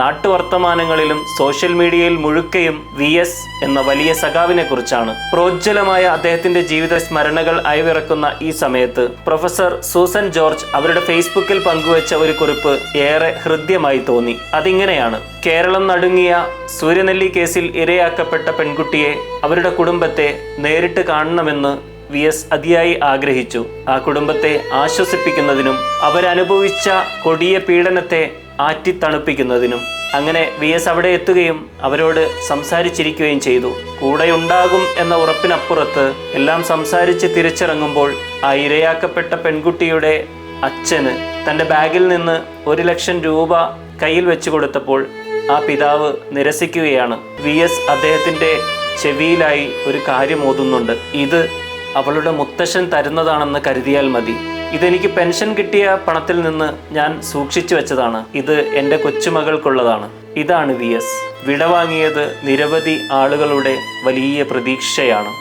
നാട്ടുവർത്തമാനങ്ങളിലും social മീഡിയയിൽ മുഴുക്കയും V S എന്ന വലിയ സഖാവിനെ കുറിച്ചാണ്. പ്രോജ്വലമായ അദ്ദേഹത്തിന്റെ ജീവിത സ്മരണകൾ അയവിറക്കുന്ന ഈ സമയത്ത് പ്രൊഫസർ സൂസൻ ജോർജ് അവരുടെ ഫേസ്ബുക്കിൽ പങ്കുവച്ച ഒരു കുറിപ്പ് ഏറെ ഹൃദ്യമായി തോന്നി. അതിങ്ങനെയാണ്. കേരളം നടുങ്ങിയ സൂര്യനെല്ലി കേസിൽ ഇരയാക്കപ്പെട്ട പെൺകുട്ടിയെ അവരുടെ കുടുംബത്തെ നേരിട്ട് കാണണമെന്ന് വി എസ് അതിയായി ആഗ്രഹിച്ചു. ആ കുടുംബത്തെ ആശ്വസിപ്പിക്കുന്നതിനും അവരനുഭവിച്ച കൊടിയ പീഡനത്തെ ആറ്റിത്തണുപ്പിക്കുന്നതിനും അങ്ങനെ വി എസ് അവിടെ എത്തുകയും അവരോട് സംസാരിച്ചിരിക്കുകയും ചെയ്തു. കൂടെയുണ്ടാകും എന്ന ഉറപ്പിനപ്പുറത്ത് എല്ലാം സംസാരിച്ച് തിരിച്ചിറങ്ങുമ്പോൾ ആ ഇരയാക്കപ്പെട്ട പെൺകുട്ടിയുടെ അച്ഛന് തന്റെ ബാഗിൽ നിന്ന് ഒരു ലക്ഷം രൂപ കയ്യിൽ വെച്ചു കൊടുത്തപ്പോൾ ആ പിതാവ് നിരസിക്കുകയാണ്. വി എസ് അദ്ദേഹത്തിന്റെ ചെവിയിലായി ഒരു കാര്യം ഓതുന്നുണ്ട്. ഇത് അവളുടെ മുത്തശ്ശൻ തരുന്നതാണെന്ന് കരുതിയാൽ മതി. ഇതെനിക്ക് പെൻഷൻ കിട്ടിയ പണത്തിൽ നിന്ന് ഞാൻ സൂക്ഷിച്ചു വെച്ചതാണ്. ഇത് എന്റെ കൊച്ചുമകൾക്കുള്ളതാണ്. ഇതാണ് വി എസ്. വിടവാങ്ങിയത് നിരവധി ആളുകളുടെ വലിയ പ്രതീക്ഷയാണ്.